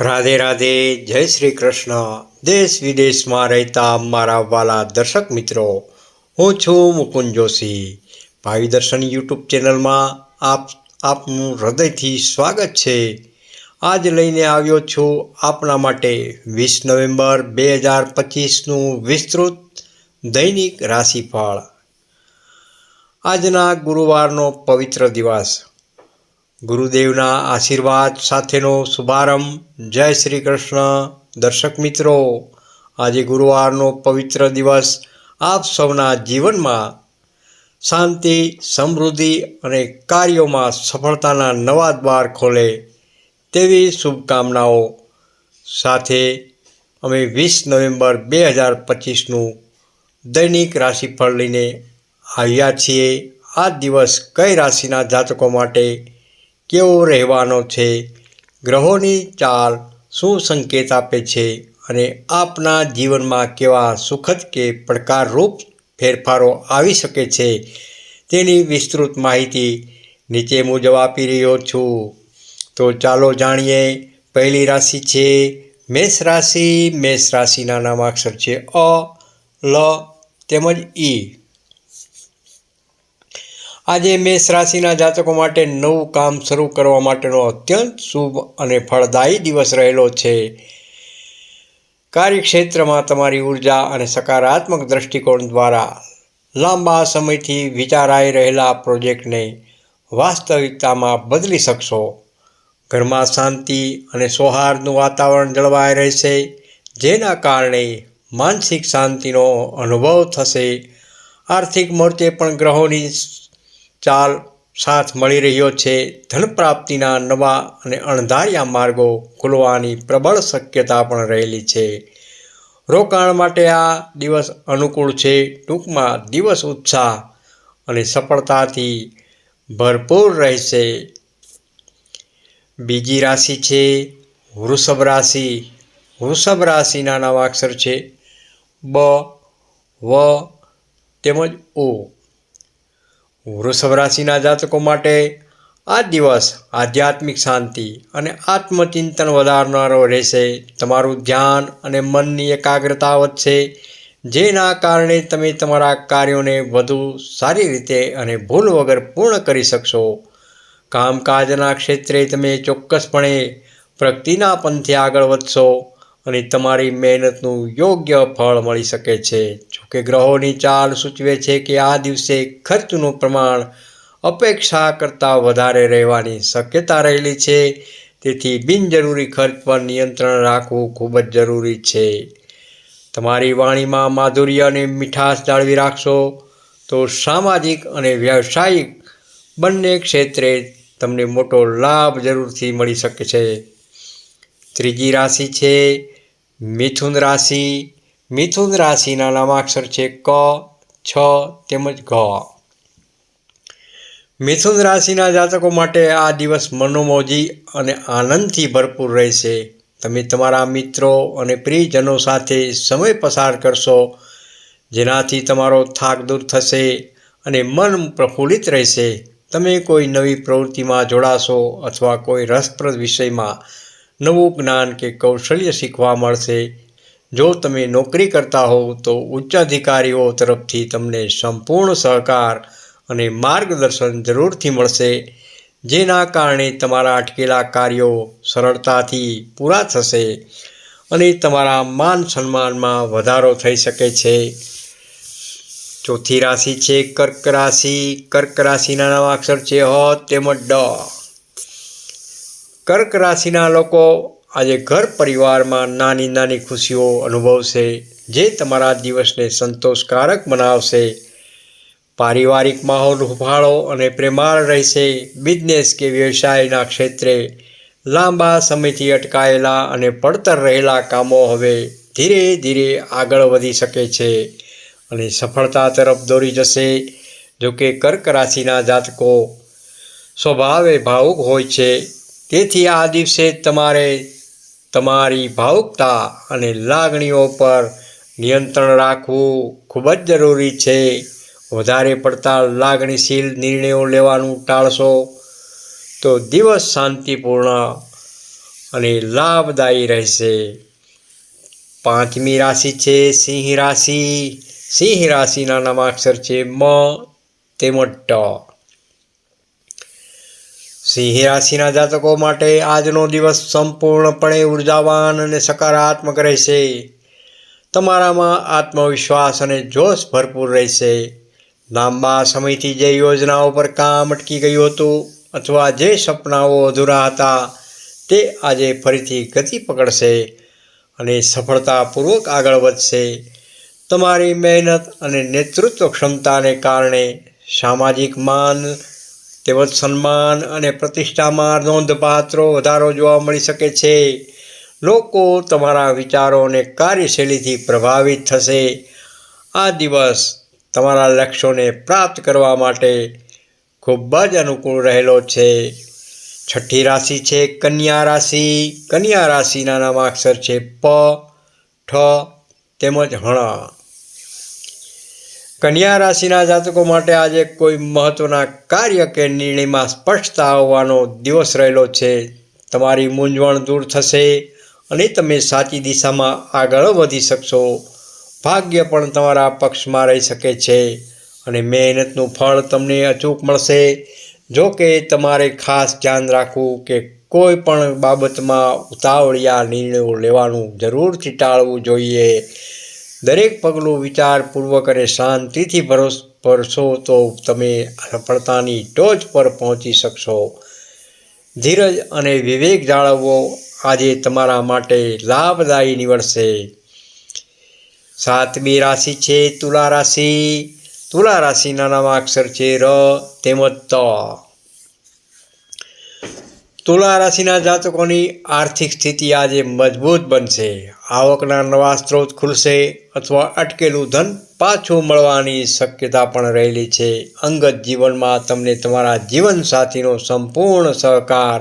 રાધે રાધે, જય શ્રી કૃષ્ણ. દેશ વિદેશમાં રહેતા મારા વાલા દર્શક મિત્રો, હું છું મુકુંદ જોશી. ભાવિ દર્શન યુટ્યુબ ચેનલમાં આપ, આપનું હૃદયથી સ્વાગત છે. આજ લઈને આવ્યો છું આપના માટે વીસ નવેમ્બર બે હજાર પચીસનું વિસ્તૃત દૈનિક રાશિફળ. આજના ગુરુવારનો પવિત્ર દિવસ. ગુરુદેવના આશીર્વાદ સાથેનો શુભારંભ. જય શ્રી કૃષ્ણ. દર્શક મિત્રો, આજે ગુરુવારનો પવિત્ર દિવસ આપ સૌના જીવનમાં શાંતિ, સમૃદ્ધિ અને કાર્યોમાં સફળતાના નવા દ્વાર ખોલે તેવી શુભકામનાઓ. સાથે અમે વીસ નવેમ્બર બે હજાર પચીસનું દૈનિક રાશિફળ લઈને આવ્યા છીએ. આ દિવસ કઈ રાશિના જાતકો માટે કેવો રહેવાનો છે? ગ્રહોની ચાલ શું સંકેત આપે છે? અને આપના જીવનમાં કેવા સુખદ કે પડકારરૂપ ફેરફારો આવી શકે છે? તેની વિસ્તૃત માહિતી નીચે મુજબ આપી રહ્યો છું. તો ચાલો જાણીએ, પહેલી રાશિ છે મેષ રાશિ. મેષ રાશિના નામાક્ષર છે અ, લ, તેમજ ઈ. આજે મેષ રાશિના જાતકો માટે નવું કામ શરૂ કરવા માટેનો અત્યંત શુભ અને ફળદાયી દિવસ રહેલો છે. કાર્યક્ષેત્રમાં તમારી ઊર્જા અને સકારાત્મક દૃષ્ટિકોણ દ્વારા લાંબા સમયથી વિચારાઈ રહેલા પ્રોજેક્ટને વાસ્તવિકતામાં બદલી શકશો. ઘરમાં શાંતિ અને સૌહાર્દનું વાતાવરણ જળવાઈ રહેશે, જેના કારણે માનસિક શાંતિનો અનુભવ થશે. આર્થિક મોરચે પણ ગ્રહોની ચાલ સાથ મળી રહ્યો છે. ધન પ્રાપ્તિના નવા અને અણધાર્યા માર્ગો ખુલવાની પ્રબળ શક્યતા પણ રહેલી છે. રોકાણ માટે આ દિવસ અનુકૂળ છે. ટૂંકમાં દિવસ ઉત્સાહ અને સફળતાથી ભરપૂર રહેશે. બીજી રાશિ છે વૃષભ રાશિ. વૃષભ રાશિના નામાક્ષર છે બ, વ, તેમજ ઓ વૃષભ રાશિના જાતકો માટે આ દિવસ આધ્યાત્મિક શાંતિ અને આત્મચિંતન વધારનારો રહેશે. તમારું ધ્યાન અને મનની એકાગ્રતા વધશે, જેના કારણે તમે તમારા કાર્યોને વધુ સારી રીતે અને ભૂલ વગર પૂર્ણ કરી શકશો. કામકાજના ક્ષેત્રે તમે ચોક્કસપણે પ્રગતિના પંથે આગળ વધશો અને તમારી મહેનતનું યોગ્ય ફળ મળી શકે છે. જોકે ગ્રહોની ચાલ સૂચવે છે કે આ દિવસે ખર્ચનું પ્રમાણ અપેક્ષા કરતાં વધારે રહેવાની શક્યતા રહેલી છે. તેથી બિનજરૂરી ખર્ચ પર નિયંત્રણ રાખવું ખૂબ જ જરૂરી છે. તમારી વાણીમાં માધુર્ય અને મીઠાશ જાળવી રાખશો તો સામાજિક અને વ્યવસાયિક બંને ક્ષેત્રે તમને મોટો લાભ જરૂરથી મળી શકે છે. ત્રીજી રાશિ છે મિથુન રાશિ. મિથુન રાશિના નામાક્ષર છે ક, છ તેમજ ઘ. મિથુન રાશિના જાતકો માટે આ દિવસ મનોમોજી અને આનંદથી ભરપૂર રહેશે. તમે તમારા મિત્રો અને પ્રિયજનો સાથે સમય પસાર કરશો, જેનાથી તમારો થાક દૂર થશે અને મન પ્રફુલ્લિત રહેશે. તમે કોઈ નવી પ્રવૃત્તિમાં જોડાશો અથવા કોઈ રસપ્રદ વિષયમાં નવું જ્ઞાન કે કૌશલ્ય શીખવા મળશે જો તમે નોકરી કરતા હોવ તો ઉચ્ચ અધિકારીઓ તરફથી તમને સંપૂર્ણ સહકાર અને માર્ગદર્શન જરૂરથી મળશે, જેના કારણે તમારા અટકેલા કાર્યો સરળતાથી પૂરા થશે અને તમારા માન સન્માનમાં વધારો થઈ શકે છે. ચોથી રાશિ છે કર્ક રાશિ. કર્ક રાશિના નવા અક્ષર છે હ તેમજ ડ. કર્ક રાશિના લોકો આજે ઘર પરિવારમાં નાની નાની ખુશીઓ અનુભવશે, જે તમારા દિવસને સંતોષકારક બનાવશે. પારિવારિક માહોલ હુફાળો અને પ્રેમાળ રહેશે. બિઝનેસ કે વ્યવસાયના ક્ષેત્રે લાંબા સમયથી અટકાયેલા અને પડતર રહેલા કામો હવે ધીરે ધીરે આગળ વધી શકે છે અને સફળતા તરફ દોરી જશે. જોકે કર્ક રાશિના જાતકો સ્વભાવે ભાવુક હોય છે. તેથી આ દિવસે તમારે તમારી ભાવુકતા અને લાગણીઓ પર નિયંત્રણ રાખવું ખૂબ જ જરૂરી છે. વધારે પડતા લાગણીશીલ નિર્ણયો લેવાનું ટાળશો તો દિવસ શાંતિપૂર્ણ અને લાભદાયી રહેશે. પાંચમી રાશિ છે સિંહ રાશિ. સિંહ રાશિના નામાક્ષર છે મ તેમજ ટ. સિંહ રાશિના જાતકો માટે આજનો દિવસ સંપૂર્ણપણે ઉર્જાવાન અને સકારાત્મક રહેશે. તમારામાં આત્મવિશ્વાસ અને જોશ ભરપૂર રહેશે. લાંબા સમયથી જે યોજનાઓ પર કામ અટકી ગયું હતું અથવા જે સપનાઓ અધૂરા હતા, તે આજે ફરીથી ગતિ પકડશે અને સફળતાપૂર્વક આગળ વધશે. તમારી મહેનત અને નેતૃત્વ ક્ષમતાને કારણે સામાજિક માન તેમજ સન્માન અને પ્રતિષ્ઠામાં નોંધપાત્ર વધારો જોવા મળી શકે છે. લોકો તમારા વિચારો અને કાર્યશૈલીથી પ્રભાવિત થશે. આ દિવસ તમારા લક્ષ્યોને પ્રાપ્ત કરવા માટે ખૂબ જ અનુકૂળ રહેલો છે. છઠ્ઠી રાશિ છે કન્યા રાશિ. કન્યા રાશિના નામાક્ષર છે પ, ઠ તેમજ હણ. કન્યા રાશિના જાતકો માટે આજે કોઈ મહત્વના કાર્ય કે નિર્ણયમાં સ્પષ્ટતા આવવાનો દિવસ રહેલો છે. તમારી મૂંઝવણ દૂર થશે અને તમે સાચી દિશામાં આગળ વધી શકશો. ભાગ્ય પણ તમારા પક્ષમાં રહી શકે છે અને મહેનતનું ફળ તમને અચૂક મળશે. જો કે તમારે ખાસ ધ્યાન રાખવું કે કોઈ પણ બાબતમાં ઉતાવળિયા નિર્ણયો લેવાનું જરૂરથી ટાળવું જોઈએ. દરેક પગલું વિચારપૂર્વક અને શાંતિથી ભરોસ ભરશો તો તમે સફળતાની ટોચ પર પહોંચી શકશો. ધીરજ અને વિવેક જાળવવો આજે તમારા માટે લાભદાયી નીવડશે. સાતમી રાશિ છે તુલા રાશિ. તુલા રાશિના નામ અક્ષર છે ર તેમજ ત. તુલા રાશિના જાતકોની આર્થિક સ્થિતિ આજે મજબૂત બનશે. આવકના નવા સ્ત્રોત ખુલશે અથવા અટકેલું ધન પાછું મળવાની શક્યતા પણ રહેલી છે. અંગત જીવનમાં તમને તમારા જીવનસાથીનો સંપૂર્ણ સહકાર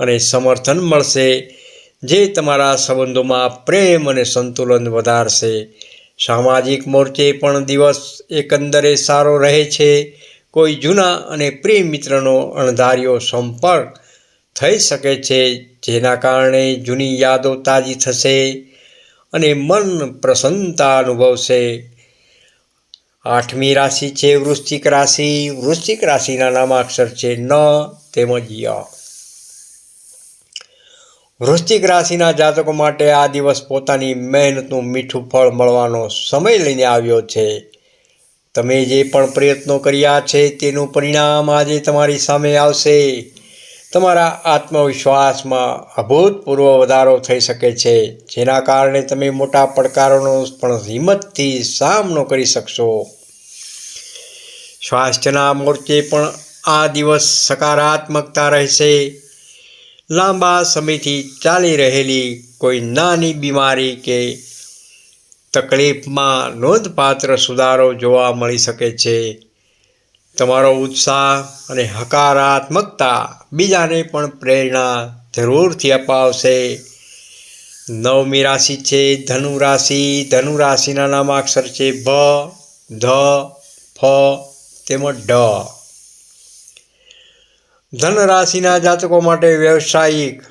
અને સમર્થન મળશે, જે તમારા સંબંધોમાં પ્રેમ અને સંતુલન વધારશે. સામાજિક મોરચે પણ દિવસ એકંદરે સારો રહે છે. કોઈ જૂના અને પ્રિય મિત્રનો અણધાર્યો સંપર્ક થઈ શકે છે, જેના કારણે જૂની યાદો તાજી થશે અને મન પ્રસન્નતા અનુભવશે. આઠમી રાશિ છે વૃશ્ચિક રાશિ. વૃશ્ચિક રાશિના નામાક્ષર છે ન તેમજ ય. વૃશ્ચિક રાશિના જાતકો માટે આ દિવસ પોતાની મહેનતનું મીઠું ફળ મળવાનો સમય લઈને આવ્યો છે. તમે જે પણ પ્રયત્નો કર્યા છે, તેનું પરિણામ આજે તમારી સામે આવશે. તમારા આત્મવિશ્વાસમાં અભૂતપૂર્વ વધારો થઈ શકે છે, જેના કારણે તમે મોટા પડકારોનો પણ હિંમતથી સામનો કરી શકશો. સ્વાસ્થ્યના મોરચે પણ આ દિવસ સકારાત્મકતા રહેશે. લાંબા સમયથી ચાલી રહેલી કોઈ નાની બીમારી કે તકલીફમાં નોંધપાત્ર સુધારો જોવા મળી શકે છે. તમારો ઉત્સાહ અને હકારાત્મકતા બીજાને પણ પ્રેરણા જરૂરથી અપાવશે. નવમી રાશિ છે ધનુ રાશિ. ધનુ રાશિના નામાક્ષર છે ભ, ધ, ફ, તેમજ ઢ ધન રાશિના જાતકો માટે વ્યવસાયિક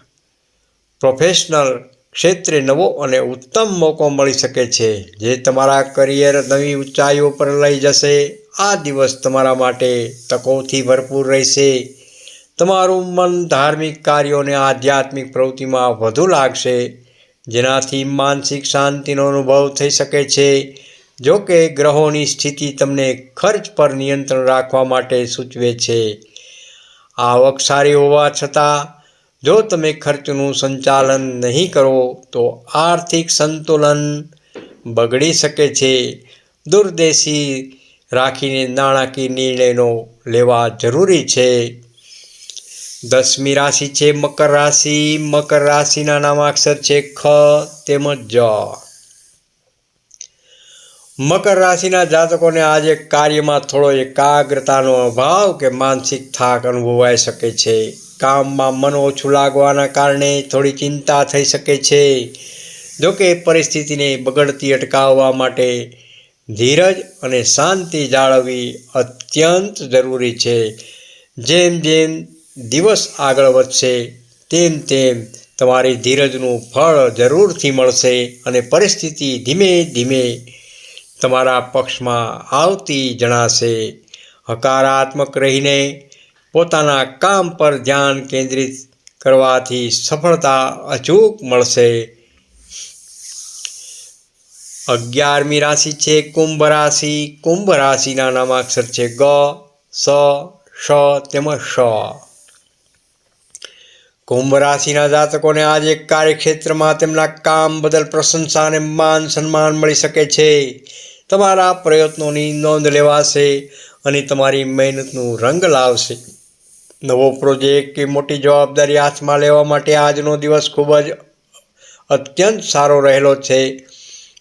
પ્રોફેશનલ ક્ષેત્રે નવો અને ઉત્તમ મોકો મળી શકે છે. જે તમારા કરિયર નવી ઊંચાઈઓ પર લઈ જશે, આ દિવસ તમારા માટે તકોથી ભરપૂર રહેશે. તમારું મન ધાર્મિક કાર્યો અને આધ્યાત્મિક પ્રવૃત્તિમાં વધુ લાગશે, જેનાથી માનસિક શાંતિનો અનુભવ થઈ શકે છે. જો કે ગ્રહોની સ્થિતિ તમને ખર્ચ પર નિયંત્રણ રાખવા માટે સૂચવે છે. આવક સારી હોવા છતાં જો તમે ખર્ચનું સંચાલન નહીં કરો, તો આર્થિક સંતુલન બગડી શકે છે. દૂરદેશી રાખીને નાણાકીય નિર્ણયનો લેવા જરૂરી છે. દસમી રાશિ છે મકર રાશિ. મકર રાશિના નામાક્ષર છે ખ તેમજ જ. મકર રાશિના જાતકોને આજે કાર્યમાં થોડો એકાગ્રતાનો અભાવ કે માનસિક થાક અનુભવાઈ શકે છે. કામમાં મન ઓછું લાગવાના કારણે થોડી ચિંતા થઈ શકે છે. જોકે પરિસ્થિતિને બગડતી અટકાવવા માટે ધીરજ અને શાંતિ જાળવવી અત્યંત જરૂરી છે. જેમ જેમ દિવસ આગળ વધશે, તેમ તેમ તમારી ધીરજનું ફળ જરૂરથી મળશે અને પરિસ્થિતિ ધીમે ધીમે તમારા પક્ષમાં આવતી જણાશે. હકારાત્મક રહીને પોતાના કામ પર ધ્યાન કેન્દ્રિત કરવાથી સફળતા અચૂક મળશે. અગિયારમી રાશિ છે કુંભ રાશિ. કુંભ રાશિના નામાક્ષર છે ગ, સ શ તેમજ શ કુંભ રાશિના જાતકોને આજે કાર્યક્ષેત્રમાં તેમના કામ બદલ પ્રશંસા અને માન સન્માન મળી શકે છે. તમારા પ્રયત્નોની નોંધ લેવાશે અને તમારી મહેનતનું રંગ લાવશે. નવો પ્રોજેક્ટ કે મોટી જવાબદારી હાથમાં લેવા માટે આજનો દિવસ ખૂબ જ અત્યંત સારો રહેલો છે.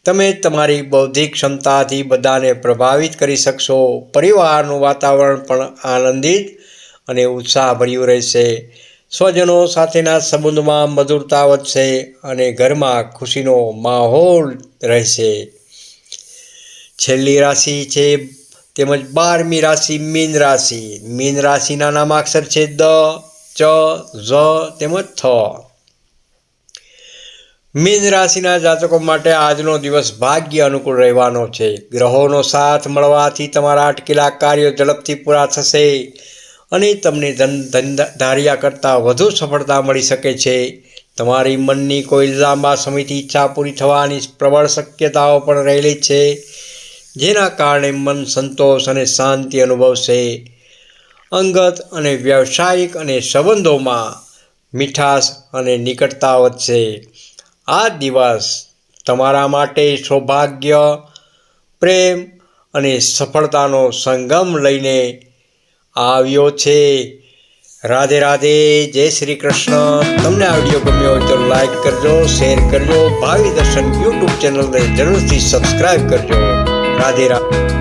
તમે તમારી બૌદ્ધિક ક્ષમતાથી બધાને પ્રભાવિત કરી શકશો. પરિવારનું વાતાવરણ પણ આનંદિત અને ઉત્સાહભર્યું રહેશે. સ્વજનો સાથેના સંબંધમાં મધુરતા વધશે અને ઘરમાં ખુશીનો માહોલ રહેશે. છેલ્લી રાશિ છે તેમજ બારમી રાશિ મીન રાશિ. મીન રાશિના નામાક્ષર છે દ, ચ, ઝ, તેમજ થ. મીન રાશિના જાતકો માટે આજનો દિવસ ભાગ્ય અનુકૂળ રહેવાનો છે. ગ્રહોનો સાથ મળવાથી તમારા અટકેલા કાર્યો ઝડપથી પૂરા થશે અને તમને ધન, ધાર્યા કરતાં વધુ સફળતા મળી શકે છે. તમારી મનની કોઈ લાંબા સમયથી ઈચ્છા પૂરી થવાની પ્રબળ શક્યતાઓ પણ રહેલી છે. જેના કારણે મન સંતોષ અને શાંતિ અનુભવશે. અંગત અને વ્યવસાયિક અને સંબંધોમાં મીઠાશ અને નિકટતા વધશે. આ દિવસ તમારા માટે સૌભાગ્ય, પ્રેમ અને સફળતાનો સંગમ લઈને આવ્યો છે. રાધે રાધે, જય શ્રી કૃષ્ણ. તમને આ વીડિયો ગમ્યો હોય તો લાઈક કરજો, શેર કરજો, ભાવિ દર્શન યુટ્યુબ ચેનલને જરૂરથી સબસ્ક્રાઈબ કરજો. રાધે રાધે